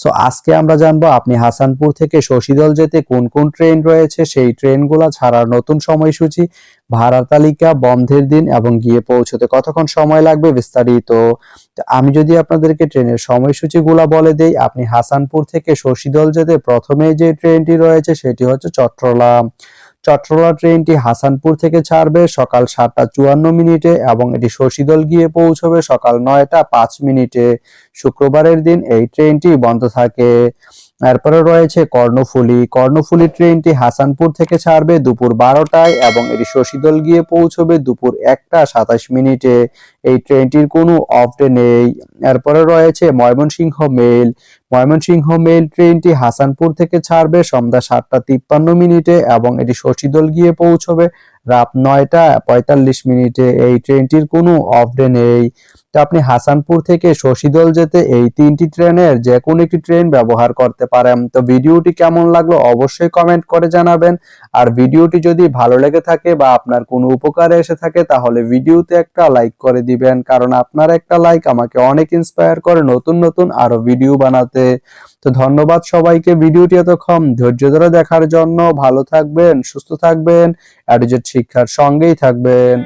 So আজকে আমরা জানব আপনি হাসানপুর থেকে শশীদল যেতে কোন কোন ট্রেন রয়েছে, সেই ট্রেনগুলো ছাড়ার নতুন সময়সূচি ভাড়া তালিকা, বন্ধের দিন এবং গিয়ে পৌঁছতে কতক্ষণ সময় লাগবে বিস্তারিত। আমি যদি আপনাদেরকে ট্রেনের সময়সূচিগুলো বলে দেই, আপনি হাসানপুর থেকে শশীদল যেতে প্রথমে যে ট্রেনটি রয়েছে সেটি হচ্ছে চট্টলা চট্টলা ট্রেনটি হাসানপুর থেকে ছাড়বে সকাল সাতটা চুয়ান্ন মিনিটে এবং এটি শশীদল গিয়ে পৌঁছবে সকাল নয়টা পাঁচ মিনিটে। শুক্রবারের দিন এই ট্রেনটি বন্ধ থাকে। এরপরে রয়েছে কর্ণফুলী। কর্ণফুলী ট্রেনটি হাসানপুর থেকে ছাড়বে দুপুর বারোটায় এবং এটি শশীদল গিয়ে পৌঁছবে দুপুর একটা সাতাশ মিনিটে। এই ট্রেনটির কোনো অফ নেই। এরপরে রয়েছে ময়মনসিংহ মেল। ময়মনসিংহ মেল ট্রেনটি হাসানপুর থেকে ছাড়বে সন্ধ্যা সাতটা তিপ্পান্ন মিনিটে এবং এটি শশীদল গিয়ে পৌঁছবে রাত নয়টা পঁয়তাল্লিশ মিনিটে এই ট্রেনটির কোনো অফ ডে নেই। তো আপনি হাসানপুর থেকে শশীদল যেতে এই তিনটি ট্রেনের যে কোনো একটি ট্রেন ব্যবহার করতে পারেন। তো ভিডিওটি কেমন লাগল অবশ্যই কমেন্ট করে জানাবেন। আর ভিডিওটি যদি ভালো লেগে থাকে বা আপনার কোনো উপকারে এসে থাকে, তাহলে ভিডিওতে একটা লাইক করে দিবেন। কারণ আপনার একটা লাইক আমাকে অনেক ইন্সপায়ার করে নতুন নতুন আরও ভিডিও বানাতে। তো ধন্যবাদ সবাইকে। ভিডিওটি এতক্ষণ ধৈর্য ধরে দেখার জন্য। ভালো থাকবেন, সুস্থ থাকবেন। অ্যাডিজেট শিক্ষার সঙ্গেই থাকবেন।